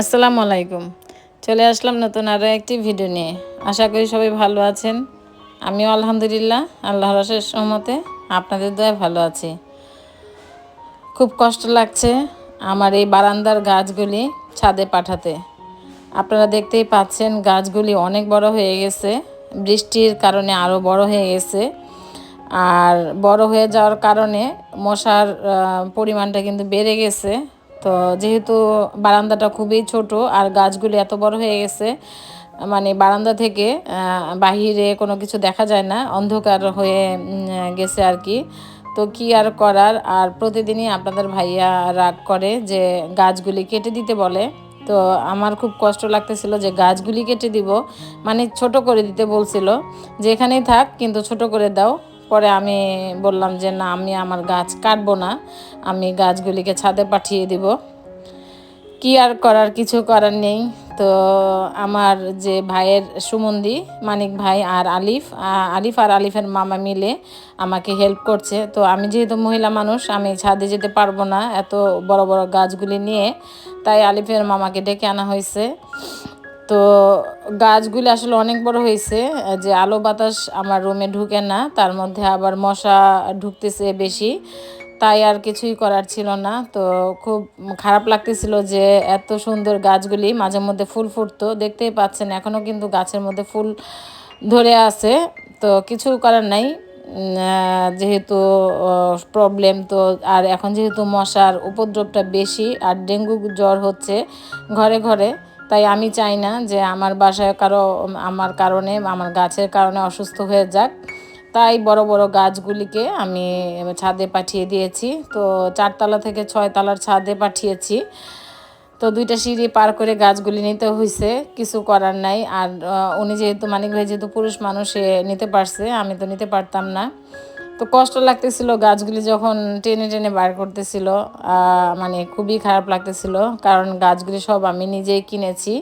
আসসালামু আলাইকুম। চলে আসলাম নতুন আরও একটি ভিডিও নিয়ে। আশা করি সবাই ভালো আছেন। আমিও আলহামদুলিল্লাহ আল্লাহ রসের সহমতে আপনাদের দয়া ভালো আছি। খুব কষ্ট লাগছে আমার এই বারান্দার গাছগুলি ছাদে পাঠাতে। আপনারা দেখতেই পাচ্ছেন গাছগুলি অনেক বড় হয়ে গেছে। বৃষ্টির কারণে আরও বড় হয়ে গেছে। আর বড় হয়ে যাওয়ার কারণে মশার পরিমাণটা কিন্তু বেড়ে গেছে। তো যেহেতু বারান্দাটা খুবই ছোট আর গাছগুলি এত বড় হয়ে গেছে মানে বারান্দা থেকে বাহিরে কোনো কিছু দেখা যায় না, অন্ধকার হয়ে গেছে আর কি। তো কি আর করার? আর প্রতিদিনই আপনাদের ভাইয়া রাগ করে যে গাছগুলি কেটে দিতে বলে। তো আমার খুব কষ্ট লাগতেছিল যে গাছগুলি কেটে দিব মানে ছোট করে দিতে বলছিল যে এখানেই থাক, কিন্তু ছোট করে দাও। পরে আমি বললাম যে, না, আমি আমার গাছ কাটবো না। আমি গাছগুলিকে ছাদে পাঠিয়ে দিব। কি আর করার, কিছু করার নেই। তো আমার যে ভাইয়ের সুমন্দি, মানিক ভাই আর আলিফ আলিফ আর আলিফের মামা মিলে আমাকে হেল্প করছে। তো আমি যেহেতু মহিলা মানুষ, আমি ছাদে যেতে পারব না এত বড় বড় গাছগুলি নিয়ে। তাই আলিফের মামাকে ডেকে আনা হয়েছে। তো গাছগুলি আসলে অনেক বড় হয়েছে, যে আলো বাতাস আমার রুমে ঢুকে না, তার মধ্যে আবার মশা ঢুকতেছে বেশি, তাই আর কিছুই করার ছিল না। তো খুব খারাপ লাগতেছিল যে এত সুন্দর গাছগুলি মাঝে মধ্যে ফুল ফুটতো, দেখতেই পাচ্ছেন এখনও কিন্তু গাছের মধ্যে ফুল ধরে আছে। তো কিছু করার নাই যেহেতু প্রবলেম তো, আর এখন যেহেতু মশার উপদ্রবটা বেশি, আর ডেঙ্গু জ্বর হচ্ছে ঘরে ঘরে তাই আমি চাই না যে আমার বাসায় কারও, আমার কারণে, আমার গাছের কারণে অসুস্থ হয়ে যাক। তাই বড় বড় গাছগুলিকে আমি ছাদে পাঠিয়ে দিয়েছি। তো চারতলা থেকে ছয়তলার ছাদে পাঠিয়েছি। তো দুইটা সিঁড়ি পার করে গাছগুলি নিতে হয়েছে কিছু করার নাই। আর উনি যেহেতু মানিক ভাই যেহেতু পুরুষ মানুষ নিতে পারছে, আমি তো নিতে পারতাম না। তো কষ্ট লাগতেছিল, গাছগুলি যখন টেনে টেনে বার করতেছিল মানে খুবই খারাপ লাগতেছিল, কারণ গাছগুলি সব আমি নিজেই কিনেছি,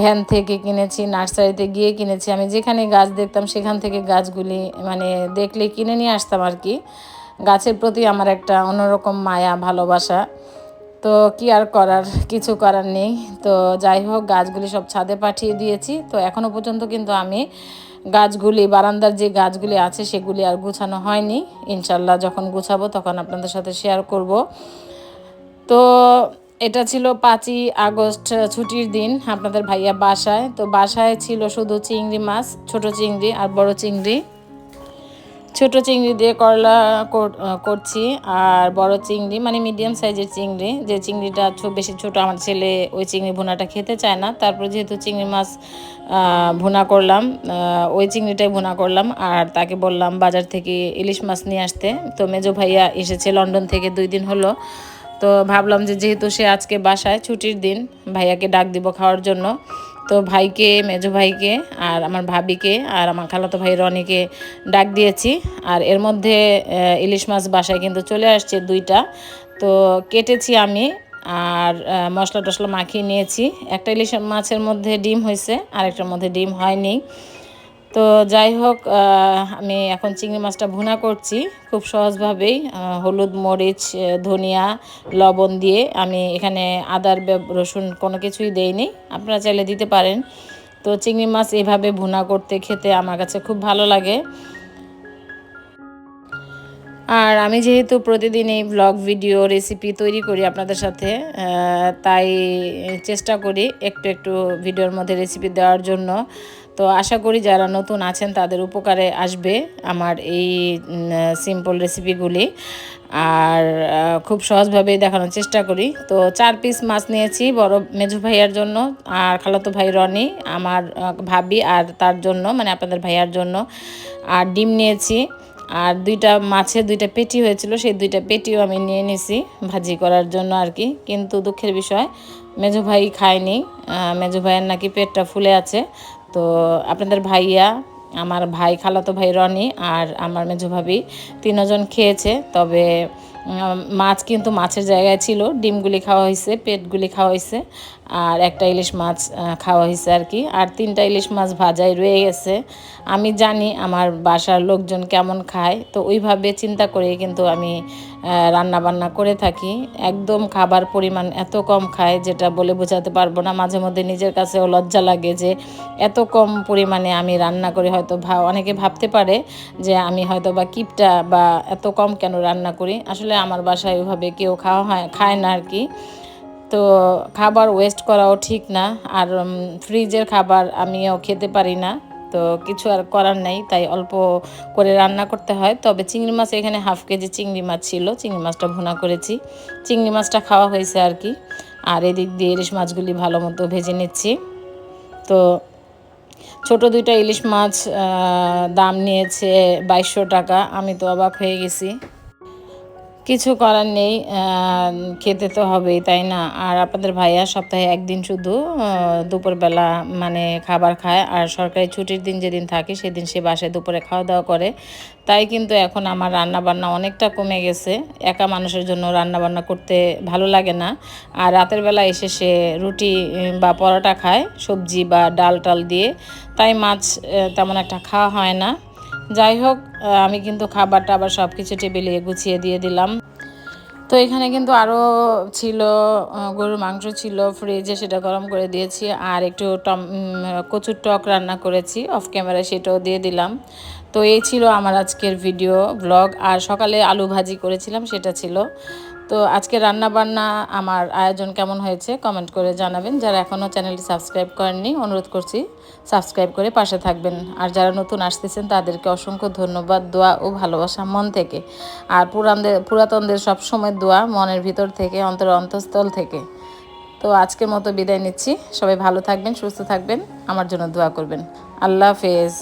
ভ্যান থেকে কিনেছি, নার্সারিতে গিয়ে কিনেছি। আমি যেখানে গাছ দেখতাম সেখান থেকে গাছগুলি মানে দেখলে কিনে নিয়ে আসতাম আর কি। গাছের প্রতি আমার একটা অন্যরকম মায়া, ভালোবাসা। তো কি আর করার, কিছু করার নেই। তো যাই হোক, গাছগুলি সব ছাদে পাঠিয়ে দিয়েছি। তো এখনও পর্যন্ত কিন্তু আমি গাছগুলি, বারান্দার যে গাছগুলি আছে সেগুলি আর গুছানো হয়নি। ইনশাল্লাহ যখন গুছাবো তখন আপনাদের সাথে শেয়ার করব। তো এটা ছিল পাঁচই আগস্ট ছুটির দিন আপনাদের ভাইয়া বাসায়। তো বাসায় ছিল শুধু চিংড়ি মাছ, ছোট চিংড়ি আর বড় চিংড়ি। ছোট চিংড়ি দিয়ে করলা কর- করছি আর বড় চিংড়ি মানে মিডিয়াম সাইজের চিংড়ি, যে চিংড়িটা বেশি ছোট আমার ছেলে ওই চিংড়ি ভুনাটা খেতে চায় না। তারপর যেহেতু চিংড়ি মাছ ভুনা করলাম ওই চিংড়িটাই ভুনা করলাম আর তাকে বললাম বাজার থেকে ইলিশ মাছ নিয়ে আসতে। তো মেজো ভাইয়া এসেছে লন্ডন থেকে দুই দিন হলো। তো ভাবলাম যে যেহেতু সে আজকে বাসায় ছুটির দিন, ভাইয়াকে ডাক দিব খাওয়ার জন্য। তো ভাইকে, মেজো ভাইকে আর আমার ভাবিকে আর আমার খালাতো ভাই রনিকে ডাক দিয়েছি। আর এর মধ্যে ইলিশ মাছ বাসায় কিন্তু চলে আসছে দুইটা। তো কেটেছি আমি আর মশলা টশলা মাখিয়ে নিয়েছি। একটা ইলিশ মাছের মধ্যে ডিম হয়েছে আর একটার মধ্যে ডিম হয়নি। তো যাই হোক আমি এখন চিংড়ি মাছটা ভুনা করছি খুব সহজভাবেই হলুদ, মরিচ ধনিয়া, লবণ দিয়ে। আমি এখানে আদার রসুন কোনো কিছুই দেইনি, আপনারা চাইলে দিতে পারেন। তো চিংড়ি মাছ এভাবে ভুনা করতে, খেতে আমার কাছে খুব ভালো লাগে। আর আমি যেহেতু প্রতিদিন এই ব্লগ, ভিডিও, রেসিপি তৈরি করি আপনাদের সাথে তাই চেষ্টা করি একটু একটু ভিডিওর মধ্যে রেসিপি দেওয়ার জন্য। তো আশা করি যারা নতুন আছেন, তাদের উপকারে আসবে আমার এই সিম্পল রেসিপিগুলি আর খুব সহজভাবেই দেখানোর চেষ্টা করি। তো চার পিস মাছ নিয়েছি বড় মেজু ভাইয়ার জন্য আর খালাতো ভাই রনি, আমার ভাবি আর তার জন্য মানে আপনাদের ভাইয়ার জন্য। আর ডিম নিয়েছি আর দুইটা মাছের দুইটা পেটি হয়েছিল, সেই দুইটা পেটিও আমি নিয়ে নিছি ভাজি করার জন্য আর কি। কিন্তু দুঃখের বিষয় মেজু ভাই খায়নি মেজু ভাইয়ের নাকি পেটটা ফুলে আছে। তো আপনাদের ভাইয়া, আমার ভাই খালাতো ভাই রনি আর আমার মেজো ভাবি, তিনজন খেয়েছে। তবে মাছ কিন্তু মাছের জায়গায় ছিল। ডিমগুলি খাওয়া হয়েছে পেটগুলি খাওয়া হয়েছে আর একটা ইলিশ মাছ খাওয়া হয়েছে আর কি। আর তিনটা ইলিশ মাছ ভাজাই রয়ে গেছে। আমি জানি আমার বাসার লোকজন কেমন খায়, তো ওইভাবে চিন্তা করে কিন্তু আমি রান্না বান্না করে থাকি। একদম খাবার পরিমাণ এত কম খায়, যেটা বলে বোঝাতে পারব না। মাঝে মধ্যে নিজের কাছেও লজ্জা লাগে যে, এত কম পরিমাণে আমি রান্না করি হয়তো ভা, অনেকে ভাবতে পারে যে, আমি হয়তো বা কিপটা বা এত কম কেন রান্না করি। আসলে আমার বাসায় ওইভাবে কেউ খাওয়া হয়, খায় না আর কি তো খাবার ওয়েস্ট করাও ঠিক না, আর ফ্রিজের খাবার আমিও খেতে পারি না। তো কিছু আর করার নেই, তাই অল্প করে রান্না করতে হয়। তবে চিংড়ি মাছ, এখানে হাফ কেজি চিংড়ি মাছ ছিল, চিংড়ি মাছটা ভুনা করেছি। চিংড়ি মাছটা খাওয়া হয়েছে আর কি আর এদিক দিয়ে ইলিশ মাছগুলি ভালো মতো ভেজে নিচ্ছি। তো ছোট দুইটা ইলিশ মাছ দাম নিয়েছে বাইশশো টাকা। আমি তো অবাক হয়ে গেছি। কিছু করার নেই খেতে তো হবেই, তাই না? আর আপনাদের ভাইয়া সপ্তাহে একদিন শুধু দুপুরবেলা মানে খাবার খায়, আর সরকারি ছুটির দিন যেদিন থাকে সেদিন সে বাসায় দুপুরে খাওয়া দাওয়া করে। তাই কিন্তু এখন আমার রান্না বান্না অনেকটা কমে গেছে। একা মানুষের জন্য রান্না বান্না করতে ভালো লাগে না। আর রাতের বেলা এসে সে রুটি বা পরোটা খায়, সবজি বা ডাল টাল দিয়ে। তাই মাছ তেমন একটা খাওয়া হয় না। যাই হোক আমি কিন্তু খাবারটা আবার সব কিছু টেবিলে গুছিয়ে দিয়ে দিলাম। তো এখানে কিন্তু আরও ছিল গরুর মাংস ছিল ফ্রিজে সেটা গরম করে দিয়েছি, আর একটু টম কচুর টক রান্না করেছি অফ ক্যামেরা সেটাও দিয়ে দিলাম। তো এই ছিল আমার আজকের ভিডিও ব্লগ আর সকালে আলু ভাজি করেছিলাম, সেটা ছিল। তো আজকে রান্না বান্না আমার আয়োজন কেমন হয়েছে কমেন্ট করে জানাবেন। যারা এখনও চ্যানেলটি সাবস্ক্রাইব করেননি, অনুরোধ করছি সাবস্ক্রাইব করে পাশে থাকবেন। আর যারা নতুন আসতেছেন, তাদেরকে অসংখ্য ধন্যবাদ, দোয়া ও ভালোবাসা মন থেকে। আর পুরানদের, পুরাতনদের সবসময় দোয়া মনের ভিতর থেকে, অন্তর অন্তঃস্থল থেকে। তো আজকের মতো বিদায় নিচ্ছি। সবাই ভালো থাকবেন, সুস্থ থাকবেন, আমার জন্য দোয়া করবেন। আল্লাহ হাফেজ।